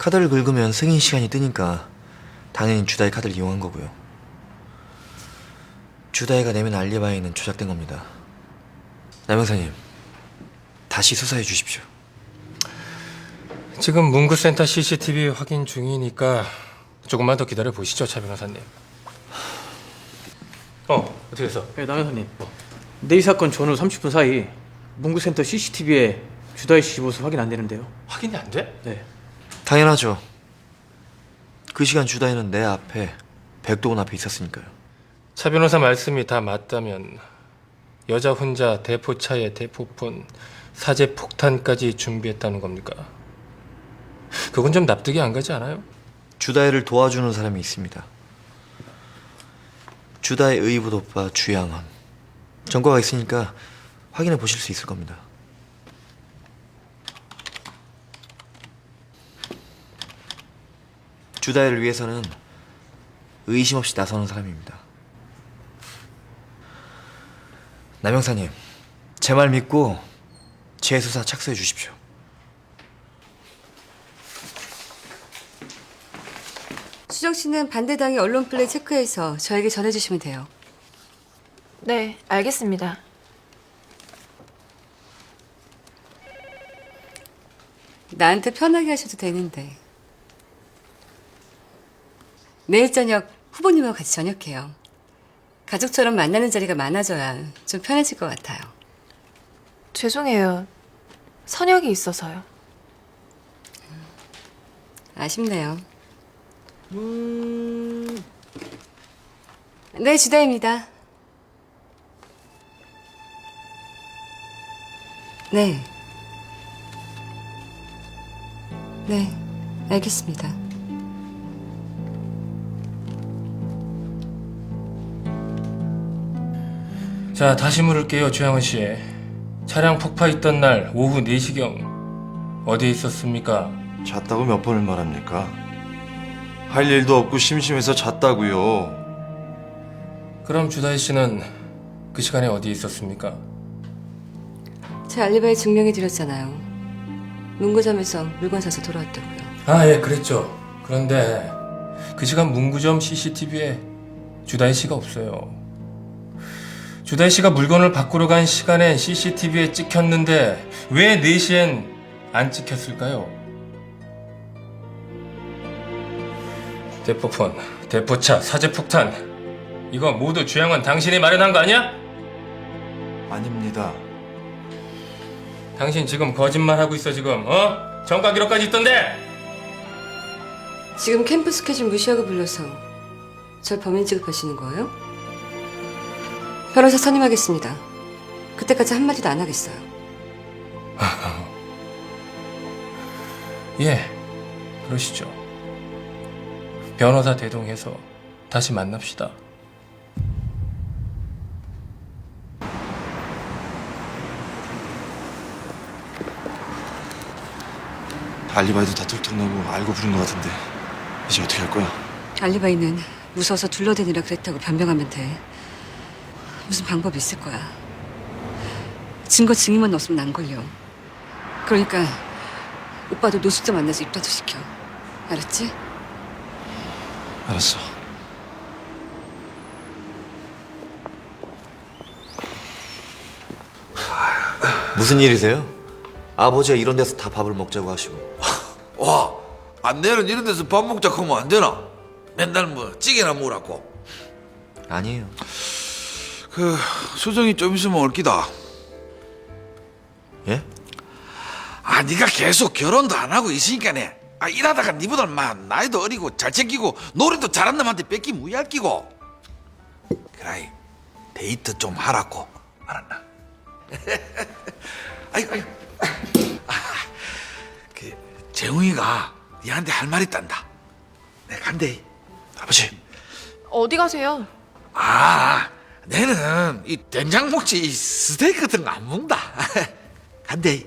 카드를 긁으면 승인 시간이 뜨니까 당연히 주다이 카드를 이용한 거고요. 주다이가 내면 알리바이는 조작된 겁니다. 남영사님, 다시 수사해 주십시오. 지금 문구센터 CCTV 확인 중이니까 조금만 더 기다려 보시죠, 차 변호사님. 어, 어떻게 됐어? 네, 남현사님. 내이 사건 전후 30분 사이 문구센터 CCTV에 주다희 씨 모습 확인 안 되는데요. 확인이 안 돼? 네. 당연하죠. 그 시간 주다이는 내 앞에 백도원 앞에 있었으니까요. 차 변호사 말씀이 다 맞다면 여자 혼자 대포차에 대포폰, 사제 폭탄까지 준비했다는 겁니까? 그건 좀 납득이 안 가지 않아요? 주다이를 도와주는 사람이 있습니다. 주다이 의붓 오빠 주양원. 전과가 있으니까 확인해 보실 수 있을 겁니다. 주다이를 위해서는 의심 없이 나서는 사람입니다. 남영사님, 제 말 믿고 재수사 착수해 주십시오. 수정 씨는 반대당의 언론 플레이 체크해서 저에게 전해주시면 돼요. 네, 알겠습니다. 나한테 편하게 하셔도 되는데. 내일 저녁 후보님하고 같이 저녁해요. 가족처럼 만나는 자리가 많아져야 좀 편해질 것 같아요. 죄송해요. 선약이 있어서요. 아쉽네요. 네, 주다입니다. 네. 네, 알겠습니다. 자, 다시 물을게요, 조양은 씨. 차량 폭파 있던 날 오후 4시경 어디에 있었습니까? 잤다고 몇 번을 말합니까? 할 일도 없고 심심해서 잤다고요. 그럼 주다희 씨는 그 시간에 어디에 있었습니까? 제 알리바이 증명해 드렸잖아요. 문구점에서 물건 사서 돌아왔다고요. 아, 예, 그랬죠. 그런데 그 시간 문구점 CCTV에 주다희 씨가 없어요. 주다희 씨가 물건을 바꾸러 간 시간에 CCTV에 찍혔는데 왜 4시엔 안 찍혔을까요? 대포폰, 대포차, 사제폭탄 이거 모두 주양은 당신이 마련한 거 아니야? 아닙니다. 당신 지금 거짓말하고 있어 지금 어? 전과 기록까지 있던데 지금 캠프 스케줄 무시하고 불러서 절 범인 취급하시는 거예요? 변호사 선임하겠습니다. 그때까지 한마디도 안 하겠어요. 예, 그러시죠. 변호사 대동해서 다시 만납시다. 알리바이도 다 털털나고 알고 부른 것 같은데 이제 어떻게 할 거야? 알리바이는 무서워서 둘러대니라 그랬다고 변명하면 돼. 무슨 방법이 있을 거야. 증거 증인만 없으면 안 걸려. 그러니까 오빠도 노숙자 만나서 입다도 시켜. 알았지? 알았어. 무슨 일이세요? 아버지가 이런 데서 다 밥을 먹자고 하시고 와, 안 내는 이런 데서 밥 먹자 하면 안 되나? 맨날 뭐 찌개나 먹으라고. 아니에요. 그 수정이 좀 있으면 올 기다. 예? 아, 네가 계속 결혼도 안 하고 있으니까네. 아, 일하다가 니보다 막 나이도 어리고 잘 챙기고 노래도 잘한 놈한테 뺏기 무이할 끼고. 그래, 데이트 좀 하라고. 알았나? 아이고, 아이고. 아, 그 재웅이가 얘한테 할 말 있단다. 내가 간대. 아버지. 어디 가세요? 아, 내는 이 된장국지 이 스테이크 같은 거 안 먹는다. 간대.